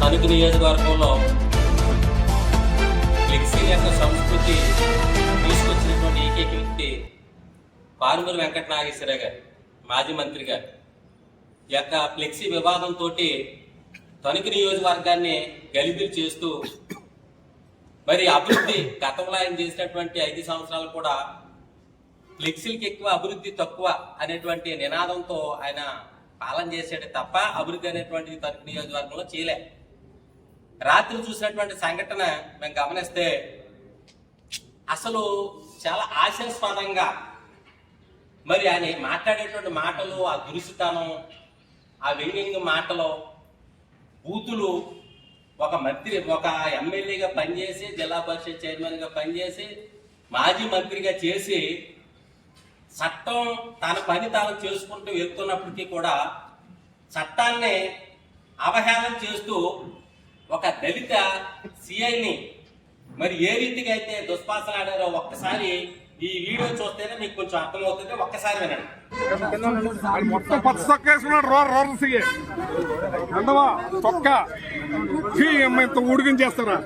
తణుకు నియోజకవర్గంలో ఫ్లెక్సీ యొక్క సంస్కృతి తీసుకొచ్చినటువంటి ఏకైక వ్యక్తి పారుమూరి వెంకట నాగేశ్వర గారు మాజీ మంత్రి గారు. ఈ యొక్క ఫ్లెక్సీ వివాదంతో తణుకు నియోజకవర్గాన్ని గలిబిలి చేస్తూ మరి అభివృద్ధి గతంలో ఆయన చేసినటువంటి ఐదు సంవత్సరాలు కూడా ఫ్లెక్సీలకి ఎక్కువ అభివృద్ధి తక్కువ అనేటువంటి నినాదంతో ఆయన పాలన చేసేటే తప్ప అభివృద్ధి అనేటువంటిది తణుకు నియోజకవర్గంలో చేయలే. రాత్రి చూసినటువంటి సంఘటన మేము గమనిస్తే అసలు చాలా ఆశాస్పదంగా మరి ఆయన మాట్లాడేటువంటి మాటలు ఆ దురుసుతనం ఆ వ్యంగ్యంగా మాటలు బూతులు ఒక మంత్రి ఒక ఎమ్మెల్యేగా పనిచేసి జిల్లా పరిషత్ చైర్మన్గా పనిచేసి మాజీ మంత్రిగా చేసి చట్టం తన పని తాను చేసుకుంటూ వెళ్తున్నప్పటికీ కూడా చట్టాన్ని అవహేళన చేస్తూ ఒక దళిత సిఐని మరి ఏ రీతిగా అయితే దుష్పాసన ఆడారో ఒక్కసారి ఈ వీడియో చూస్తేనే మీకు కొంచెం అర్థమవుతుంది. ఒక్కసారి వినండి. మొత్తం పచ్చ చొక్క వేసుకున్నాడు రోర్ రోర్ సిగే అందవా చొక్క. ఇంత ఉడికిన చేస్తారా?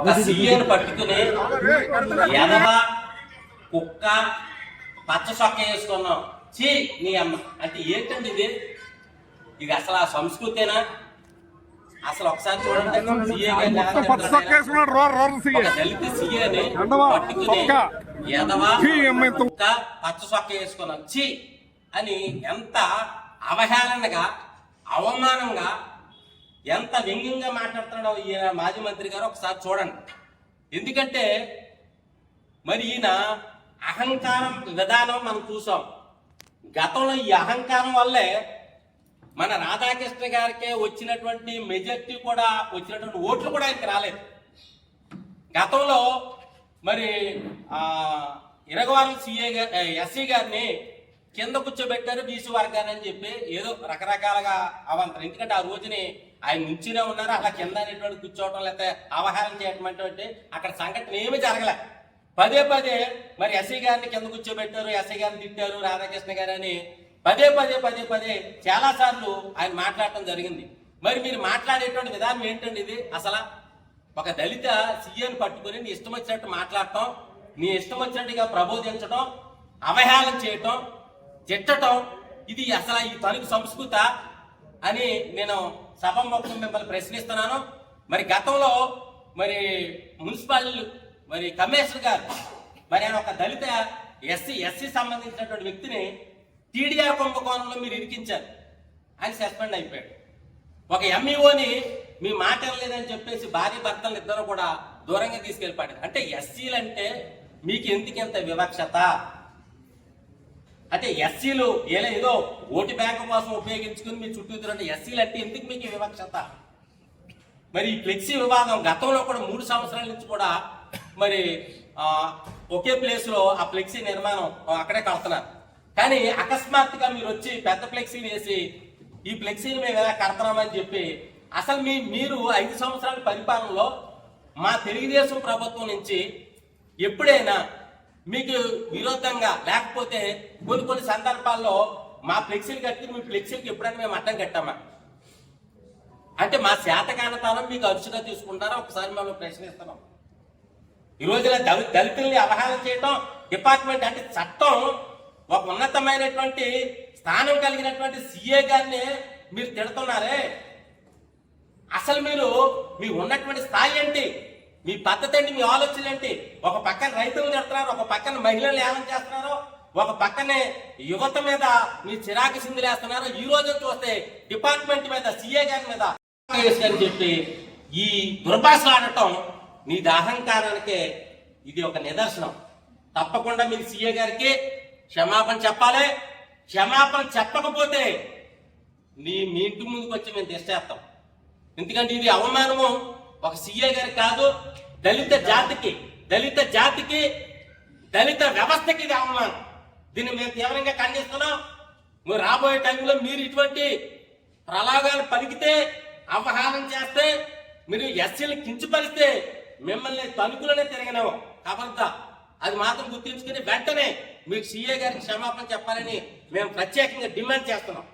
ఒక సీఏను పట్టుకుని ఎదవ కుక్క పచ్చ సొక్క వేసుకున్నాం. చీ నీ అమ్మ. అంటే ఏంటండి ఇది? ఇది అసలు ఆ సంస్కృతేనా? అసలు ఒకసారి చూడండి. దళిత సీఏని పట్టుకుని. ఎదవా పచ్చ సొక్క వేసుకున్నాం చి అని ఎంత అవహేళనగా అవమానంగా ఎంత వ్యంగ్యంగా మాట్లాడుతున్నాడో ఈయన మాజీ మంత్రి గారు ఒకసారి చూడండి. ఎందుకంటే మరి ఈయన అహంకారం విధానం మనం చూసాం. గతంలో ఈ అహంకారం వల్లే మన రాధాకృష్ణ గారికే వచ్చినటువంటి మెజార్టీ కూడా వచ్చినటువంటి ఓట్లు కూడా ఆయనకి రాలేదు. గతంలో మరి ఆ ఇరగవారం సిఏ ఎస్సీ గారిని కింద కూర్చోబెట్టారు బీసీ వర్గాన్ని అని చెప్పి ఏదో రకరకాలుగా అవంతరం. ఎందుకంటే ఆ రోజుని ఆయన నుంచినే ఉన్నారు అలా కింద అనేటువంటి కూర్చోవటం లేకపోతే అవహేళన చేయటం అంటే అక్కడ సంఘటన ఏమీ జరగలే. పదే పదే మరి ఎస్సీ గారిని కింద కూర్చోబెట్టారు ఎస్సీ గారిని తిట్టారు రాధాకృష్ణ గారు అని పదే పదే పదే పదే చాలా సార్లు ఆయన మాట్లాడటం జరిగింది. మరి మీరు మాట్లాడేటువంటి విధానం ఏంటండి ఇది? అసలు ఒక దళిత సీఎని పట్టుకుని నీ ఇష్టం వచ్చినట్టు మాట్లాడటం నీ ఇష్టం వచ్చినట్టుగా ప్రబోధించడం అవహేళన చేయటం తిట్టడం ఇది అసలు ఈ తణుకు సంస్కృత అని నేను సభముఖం మిమ్మల్ని ప్రశ్నిస్తున్నాను. మరి గతంలో మరి మున్సిపల్ మరి కమిషనర్ గారు మరి ఆయన ఒక దళిత ఎస్సీ ఎస్సీ సంబంధించినటువంటి వ్యక్తిని టీడీఆర్ కుంభకోణంలో మీరు ఇరికించారు. ఆయన సస్పెండ్ అయిపోయాడు. ఒక ఎంఈఓని మీ మాట లేదని చెప్పేసి భార్య భర్తలు ఇద్దరు కూడా దూరంగా తీసుకెళ్ళిపోయాడు అంటే ఎస్సీలు అంటే మీకు ఎందుకు వివక్షత? అంటే ఎస్సీలు ఏదో ఏదో ఓటు బ్యాంకు కోసం ఉపయోగించుకుని మీ చుట్టూ తిరుగుతుంటే ఎస్సీలు అంటే ఎందుకు మీకు వివక్షత? మరి ఈ ఫ్లెక్సీ వివాదం గతంలో కూడా మూడు సంవత్సరాల నుంచి కూడా మరి ఒకే ప్లేస్లో ఆ ఫ్లెక్సీ నిర్మాణం అక్కడే కడుతున్నారు. కానీ అకస్మాత్తుగా మీరు వచ్చి పెద్ద ఫ్లెక్సీని వేసి ఈ ఫ్లెక్సీని మేము ఎలా కడతామని చెప్పి అసలు మీ మీరు ఐదు సంవత్సరాల పరిపాలనలో మా తెలుగుదేశం ప్రభుత్వం నుంచి ఎప్పుడైనా మీకు విరోధంగా లేకపోతే కొన్ని కొన్ని సందర్భాల్లో మా ఫ్లెక్సీలు కట్టి మీ ఫ్లెక్సీలకి ఎప్పుడైనా మేము అడ్డం కట్టామా? అంటే మా శాతకానతానం మీకు అరుచుగా తీసుకుంటారా? ఒకసారి మేము ప్రశ్నిస్తున్నాం. ఈ రోజున దళితుల్ని అవహేళన చేయటం డిపార్ట్మెంట్ అంటే చట్టం ఒక ఉన్నతమైనటువంటి స్థానం కలిగినటువంటి సీఏ గారిని మీరు తిడుతున్నారే? అసలు మీరు మీ ఉన్నటువంటి స్థాయి ఏంటి? మీ పద్ధతి ఏంటి? మీ ఆలోచన ఏంటి? ఒక పక్కన రైతులు తిడుతున్నారు ఒక పక్కన మహిళలు ఏమని చేస్తున్నారు ఒక పక్కనే యువత మీద మీ చిరాకు సిందులేస్తున్నారు ఈ రోజు చూస్తే డిపార్ట్మెంట్ మీద సీఏ గారి మీద అని చెప్పి ఈ దుర్భాషలు ఆడటం నీది అహంకారానికే ఇది ఒక నిదర్శనం. తప్పకుండా మీరు సీఏ గారికి క్షమాపణ చెప్పాలి? క్షమాపణ చెప్పకపోతే నీ మీ ఇంటి ముందుకు వచ్చి మేము తెచ్చేస్తాం. ఎందుకంటే ఇది అవమానము. ఒక సీఏ గారికి కాదు దళిత జాతికి దళిత జాతికి దళిత వ్యవస్థకి ఇది అవమానం. దీన్ని మేము తీవ్రంగా ఖండిస్తున్నాం. నువ్వు రాబోయే టైంలో మీరు ఇటువంటి ప్రలాగాలు పలికితే అవహానం చేస్తే మీరు ఎస్సీలు కించపరిస్తే మిమ్మల్ని తణుకులనే తిరగనేమో కబల్తా అది మాత్రం గుర్తించుకుని వెంటనే మీరు సీఏ గారికి క్షమాపణ చెప్పాలని మేము ప్రత్యేకంగా డిమాండ్ చేస్తున్నాం.